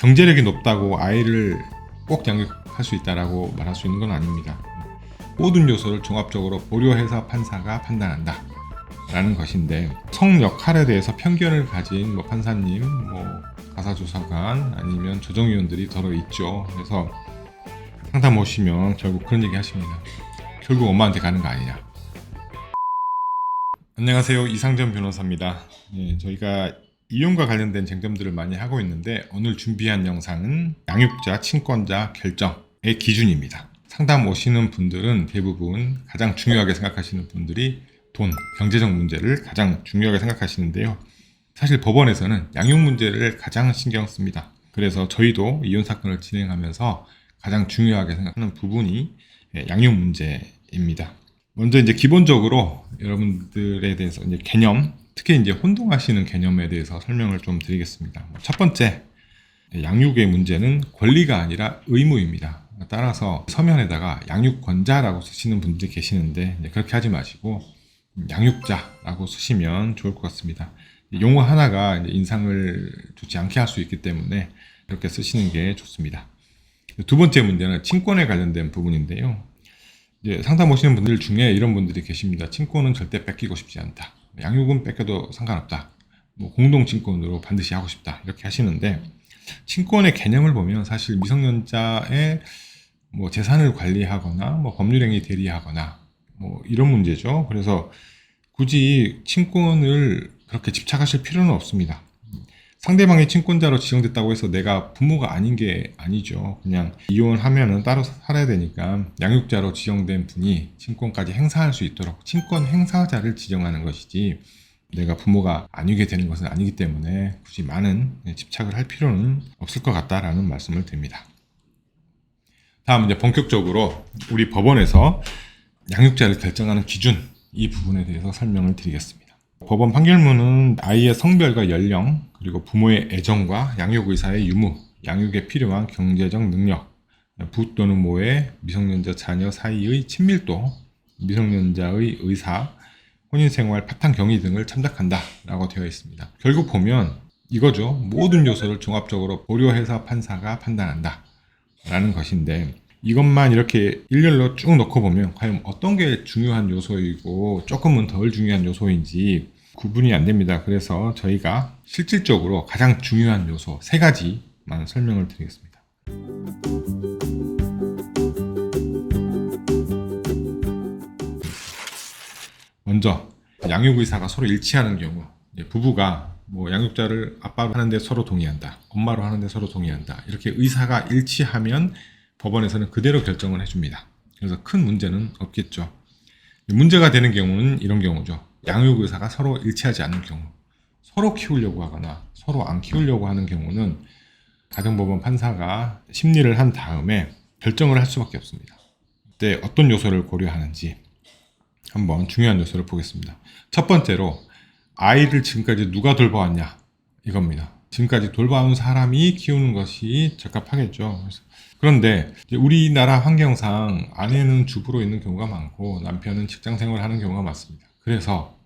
경제력이 높다고 아이를 꼭 양육할 수 있다라고 말할 수 있는 건 아닙니다. 모든 요소를 종합적으로 고려해서 판사가 판단한다. 라는 것인데 성 역할에 대해서 편견을 가진 뭐 판사님, 뭐 가사조사관 아니면 조정위원들이 더러 있죠. 그래서 상담 오시면 결국 그런 얘기 하십니다. 결국 엄마한테 가는 거 아니냐. 안녕하세요. 이상전 변호사입니다. 예, 저희가 이용과 관련된 쟁점들을 많이 하고 있는데 오늘 준비한 영상은 양육자, 친권자 결정의 기준입니다. 상담 오시는 분들은 대부분 가장 중요하게 생각하시는 분들이 돈, 경제적 문제를 가장 중요하게 생각하시는데요. 사실 법원에서는 양육 문제를 가장 신경 씁니다. 그래서 저희도 이혼 사건을 진행하면서 가장 중요하게 생각하는 부분이 예, 양육 문제입니다. 먼저 이제 기본적으로 여러분들에 대해서 이제 개념, 특히 이제 혼동하시는 개념에 대해서 설명을 좀 드리겠습니다. 첫 번째, 양육의 문제는 권리가 아니라 의무입니다. 따라서 서면에다가 양육권자라고 쓰시는 분들이 계시는데 그렇게 하지 마시고 양육자라고 쓰시면 좋을 것 같습니다. 용어 하나가 인상을 좋지 않게 할 수 있기 때문에 이렇게 쓰시는 게 좋습니다. 두 번째 문제는 친권에 관련된 부분인데요. 상담 오시는 분들 중에 이런 분들이 계십니다. 친권은 절대 뺏기고 싶지 않다. 양육은 뺏겨도 상관없다. 뭐 공동 친권으로 반드시 하고 싶다. 이렇게 하시는데 친권의 개념을 보면 사실 미성년자의 뭐 재산을 관리하거나 뭐 법률행위 대리하거나 뭐 이런 문제죠. 그래서 굳이 친권을 그렇게 집착하실 필요는 없습니다. 상대방이 친권자로 지정됐다고 해서 내가 부모가 아닌 게 아니죠. 그냥 이혼하면은 따로 살아야 되니까 양육자로 지정된 분이 친권까지 행사할 수 있도록 친권 행사자를 지정하는 것이지 내가 부모가 아니게 되는 것은 아니기 때문에 굳이 많은 집착을 할 필요는 없을 것 같다라는 말씀을 드립니다. 다음 이제 본격적으로 우리 법원에서 양육자를 결정하는 기준 이 부분에 대해서 설명을 드리겠습니다. 법원 판결문은 아이의 성별과 연령, 그리고 부모의 애정과 양육 의사의 유무, 양육에 필요한 경제적 능력, 부 또는 모의 미성년자 자녀 사이의 친밀도, 미성년자의 의사, 혼인생활, 파탄 경위 등을 참작한다 라고 되어 있습니다. 결국 보면 이거죠. 모든 요소를 종합적으로 고려해서 판사가 판단한다. 라는 것인데 이것만 이렇게 일렬로 쭉 놓고 보면 과연 어떤 게 중요한 요소이고 조금은 덜 중요한 요소인지 구분이 안 됩니다. 그래서 저희가 실질적으로 가장 중요한 요소 세 가지만 설명을 드리겠습니다. 먼저 양육 의사가 서로 일치하는 경우 이제 부부가 뭐 양육자를 아빠로 하는데 서로 동의한다, 엄마로 하는데 서로 동의한다 이렇게 의사가 일치하면 법원에서는 그대로 결정을 해줍니다. 그래서 큰 문제는 없겠죠. 문제가 되는 경우는 이런 경우죠. 양육 의사가 서로 일치하지 않는 경우, 서로 키우려고 하거나 서로 안 키우려고 하는 경우는 가정법원 판사가 심리를 한 다음에 결정을 할 수밖에 없습니다. 그때 어떤 요소를 고려하는지 한번 중요한 요소를 보겠습니다. 첫 번째로 아이를 지금까지 누가 돌봐왔냐 이겁니다. 지금까지 돌봐온 사람이 키우는 것이 적합하겠죠. 그런데 우리나라 환경상 아내는 주부로 있는 경우가 많고 남편은 직장 생활을 하는 경우가 많습니다. 그래서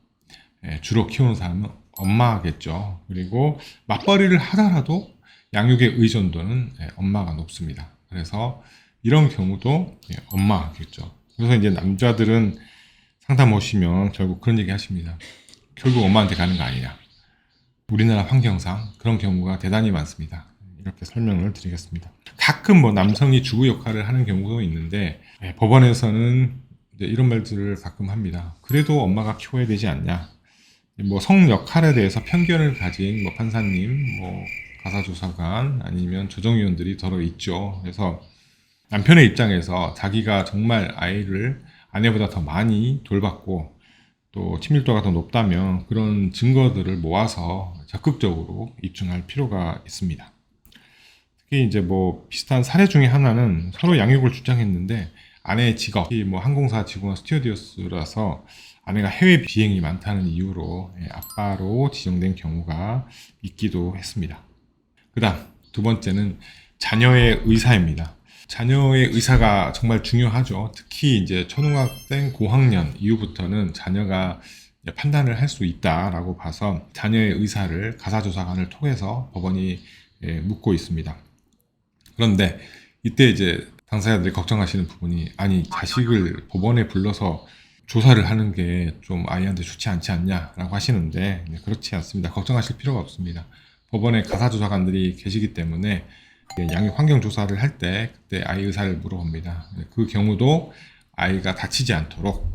예, 주로 키우는 사람은 엄마겠죠. 그리고 맞벌이를 하더라도 양육의 의존도는 예, 엄마가 높습니다. 그래서 이런 경우도 예, 엄마겠죠. 그래서 이제 남자들은 상담 오시면 결국 그런 얘기 하십니다. 결국 엄마한테 가는 거 아니냐. 우리나라 환경상 그런 경우가 대단히 많습니다. 이렇게 설명을 드리겠습니다. 가끔 뭐 남성이 주부 역할을 하는 경우도 있는데 예, 법원에서는 이런 말들을 가끔 합니다. 그래도 엄마가 키워야 되지 않냐. 뭐 성 역할에 대해서 편견을 가진 뭐 판사님, 뭐 가사조사관 아니면 조정위원들이 더러 있죠. 그래서 남편의 입장에서 자기가 정말 아이를 아내보다 더 많이 돌봤고 또 친밀도가 더 높다면 그런 증거들을 모아서 적극적으로 입증할 필요가 있습니다. 특히 이제 뭐 비슷한 사례 중에 하나는 서로 양육을 주장했는데 아내의 직업이 뭐 항공사 직원 스튜어디오스라서 아내가 해외 비행이 많다는 이유로 예, 아빠로 지정된 경우가 있기도 했습니다. 그 다음 두 번째는 자녀의 의사입니다. 자녀의 의사가 정말 중요하죠. 특히 이제 초등학생 고학년 이후부터는 자녀가 판단을 할 수 있다라고 봐서 자녀의 의사를 가사조사관을 통해서 법원이 예, 묻고 있습니다. 그런데 이때 이제 당사자들이 걱정하시는 부분이 아니 자식을 법원에 불러서 조사를 하는 게 좀 아이한테 좋지 않지 않냐라고 하시는데 네, 그렇지 않습니다. 걱정하실 필요가 없습니다. 법원에 가사조사관들이 계시기 때문에 양육 환경 조사를 할 때 그때 아이 의사를 물어봅니다. 네, 그 경우도 아이가 다치지 않도록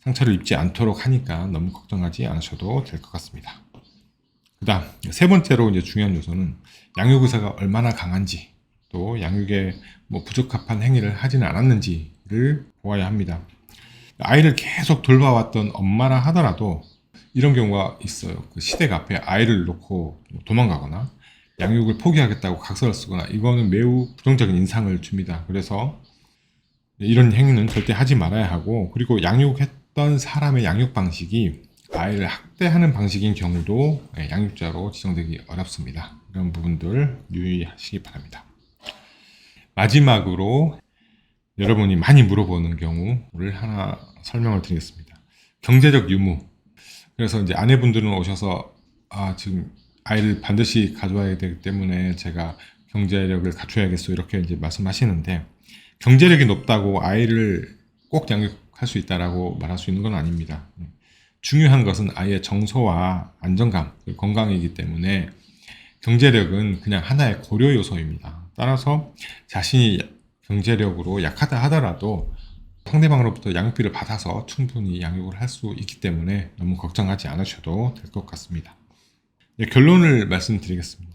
상처를 입지 않도록 하니까 너무 걱정하지 않으셔도 될 것 같습니다. 그다음 세 번째로 이제 중요한 요소는 양육 의사가 얼마나 강한지 또 양육에 뭐 부적합한 행위를 하지는 않았는지를 보아야 합니다. 아이를 계속 돌봐왔던 엄마라 하더라도 이런 경우가 있어요. 그 시댁 앞에 아이를 놓고 도망가거나 양육을 포기하겠다고 각서를 쓰거나 이거는 매우 부정적인 인상을 줍니다. 그래서 이런 행위는 절대 하지 말아야 하고 그리고 양육했던 사람의 양육 방식이 아이를 학대하는 방식인 경우도 예, 양육자로 지정되기 어렵습니다. 이런 부분들 유의하시기 바랍니다. 마지막으로 여러분이 많이 물어보는 경우를 하나 설명을 드리겠습니다. 경제적 유무. 그래서 이제 아내분들은 오셔서 아 지금 아이를 반드시 가져와야 되기 때문에 제가 경제력을 갖춰야겠어 이렇게 이제 말씀하시는데 경제력이 높다고 아이를 꼭 양육할 수 있다라고 말할 수 있는 건 아닙니다. 중요한 것은 아이의 정서와 안정감, 건강이기 때문에 경제력은 그냥 하나의 고려 요소입니다. 따라서 자신이 경제력으로 약하다 하더라도 상대방으로부터 양육비를 받아서 충분히 양육을 할 수 있기 때문에 너무 걱정하지 않으셔도 될 것 같습니다. 네, 결론을 말씀드리겠습니다.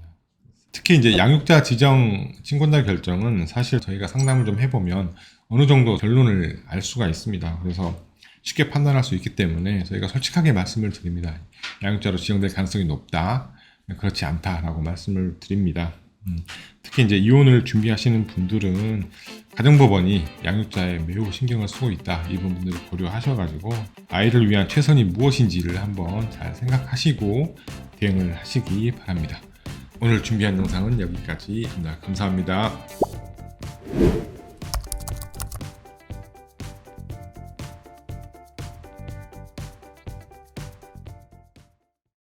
특히 이제 양육자 지정 친권자 결정은 사실 저희가 상담을 좀 해보면 어느 정도 결론을 알 수가 있습니다. 그래서 쉽게 판단할 수 있기 때문에 저희가 솔직하게 말씀을 드립니다. 양육자로 지정될 가능성이 높다. 그렇지 않다라고 말씀을 드립니다. 음, 특히 이제 이혼을 준비하시는 분들은 가정법원이 양육자에 매우 신경을 쓰고 있다. 이 부분들을 고려하셔가지고 아이를 위한 최선이 무엇인지를 한번 잘 생각하시고 대응을 하시기 바랍니다. 오늘 준비한 영상은 여기까지입니다. 감사합니다.